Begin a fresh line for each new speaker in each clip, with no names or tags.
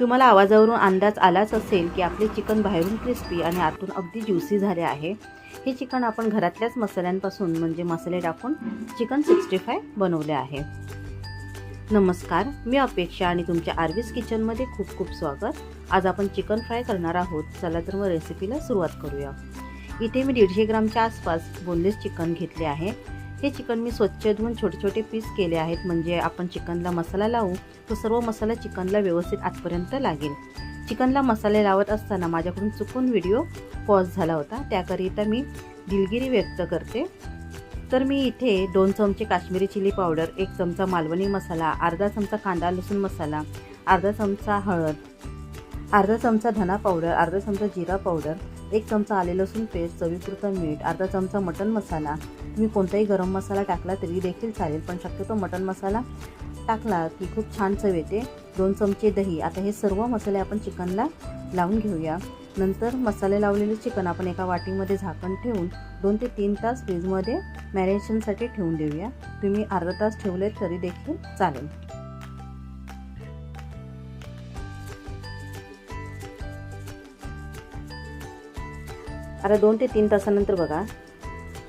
तुम्हाला आवाजावरून अंदाज आलाच असेल की आपले चिकन बाहेरून क्रिस्पी आणि आतून अगदी ज्युसी झाले आहे. हे चिकन आपण घरातल्याच मसाल्यांपासून म्हणजे मसाले टाकून चिकन सिक्स्टी फाय बनवले आहे. नमस्कार मी अपेक्षा आणि तुमच्या आर्विस किचनमध्ये खूप खूप स्वागत. आज आपण चिकन फ्राय करणार आहोत. चला तर मग रेसिपीला सुरुवात करूया. इथे मी दीडशे ग्रामच्या आसपास बोनलेस चिकन घेतले आहे. हे चिकन मी स्वच्छ धुवून छोटे छोटे पीस केले आहेत. म्हणजे आपण चिकनला मसाला लावू तो सर्व मसाला चिकनला व्यवस्थित आजपर्यंत लागेल. चिकनला मसाले लावत असताना माझ्याकडून चुकून व्हिडिओ पॉज झाला होता. त्याकरिता मी दिलगिरी व्यक्त करते. तर मी इथे दोन चमचे काश्मीरी चिली पावडर एक चमचा मालवणी मसाला अर्धा चमचा कांदा लसूण मसाला अर्धा चमचा हळद अर्धा चमचा धना पावडर अर्धा चमचा जिरा पावडर एक चमचा आले लसूण पेस्ट चवीपुरतं मीठ अर्धा चमचा मटन मसाला. तुम्ही कोणताही गरम मसाला टाकला तरी देखील चालेल पण शक्यतो मटन मसाला टाकला की खूप छान चव येते. दोन चमचे दही. आता हे सर्व मसाले आपण चिकनला लावून घेऊया. नंतर मसाले लावलेले चिकन आपण एका वाटीमध्ये झाकण ठेवून दोन ते तीन तास फ्रीजमध्ये मॅरिनेशनसाठी ठेवून देऊया. तुम्ही अर्धा तास ठेवले तरी देखील चालेल. आता दोन ते तीन तासानंतर बघा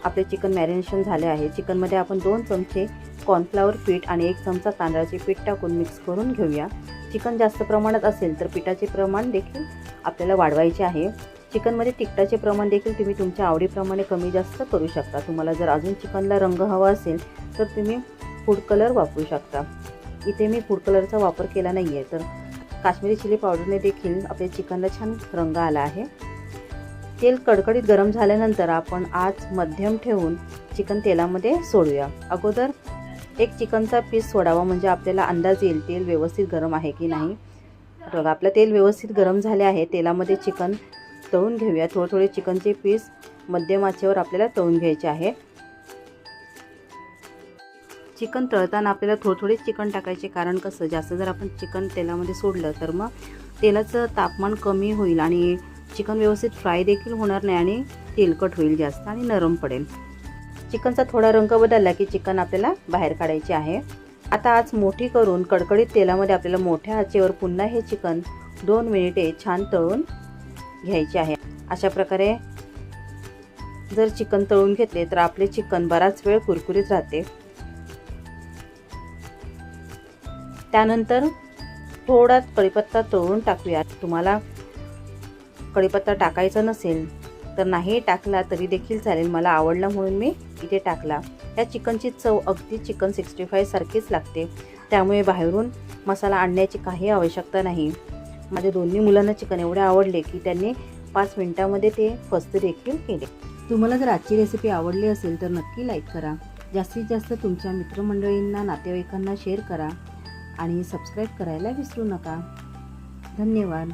आपले चिकन मॅरिनेशन झाले आहे. चिकनमध्ये आपण दोन चमचे कॉर्नफ्लावर पीठ आणि एक चमचा तांदळाचे पीठ टाकून मिक्स करून घेऊया. चिकन जास्त प्रमाणात असेल तर पिठाचे प्रमाण देखील आपल्याला वाढवायचे आहे. चिकनमध्ये तिखटाचे प्रमाण देखील तुम्ही तुमच्या आवडीप्रमाणे कमी जास्त करू शकता. तुम्हाला जर अजून चिकनला रंग हवा असेल तर तुम्ही फूड कलर वापरू शकता. इथे मी फूड कलरचा वापर केला नाही आहे तर काश्मीरी चिली पावडरने देखील आपल्या चिकनला छान रंग आला आहे. तेल कडकडीत गरम झाल्यानंतर आपण आज मध्यम ठेवून चिकन तेलामध्ये सोडूया. अगोदर एक चिकनचा पीस सोडावा म्हणजे आपल्याला अंदाज येईल तेल व्यवस्थित गरम आहे की नाही. बघा आपलं तेल व्यवस्थित गरम झाले आहे. तेलामध्ये चिकन तळून घेऊया. थोडे थोडे चिकनचे पीस मध्यमाचेवर आपल्याला तळून घ्यायचे आहे. चिकन तळताना आपल्याला थोडं थोडे चिकन टाकायचे कारण कसं? जास्त जर आपण चिकन तेलामध्ये सोडलं तर मग तेलाचं तापमान कमी होईल आणि चिकन व्यवस्थित फ्राय देखील होणार नाही आणि तेलकट होईल जास्त आणि नरम पडेल. चिकनचा थोडा रंग बदलला की चिकन आपल्याला बाहेर काढायचे आहे. आता आज मोठी करून कडकडीत तेलामध्ये आपल्याला मोठ्या आचेवर पुन्हा हे चिकन दोन मिनिटे छान तळून घ्यायचे आहे. अशा प्रकारे जर चिकन तळून घेतले तर आपले चिकन बराच वेळ कुरकुरीत राहते. त्यानंतर थोडा कढीपत्ता तळून टाकूया. तुम्हाला कढीपत्ता टाकायचा नसेल तर नाही टाकला तरी देखील चालेल. मला आवडला म्हणून मी इथे टाकला. या चिकनची चव अगदी चिकन सिक्स्टी फाय सारखीच लागते. त्यामुळे बाहेरून मसाला आणण्याची काही आवश्यकता नाही. माझ्या दोन्ही मुलांना चिकन एवढे आवडले की त्यांनी पाच मिनटामध्ये ते फस्त देखील केले. तुम्हाला जर आजची रेसिपी आवडली असेल तर नक्की लाईक करा. जास्तीत जास्त तुमच्या मित्रमंडळींना नातेवाईकांना शेअर करा आणि सबस्क्राईब करायला विसरू नका. धन्यवाद.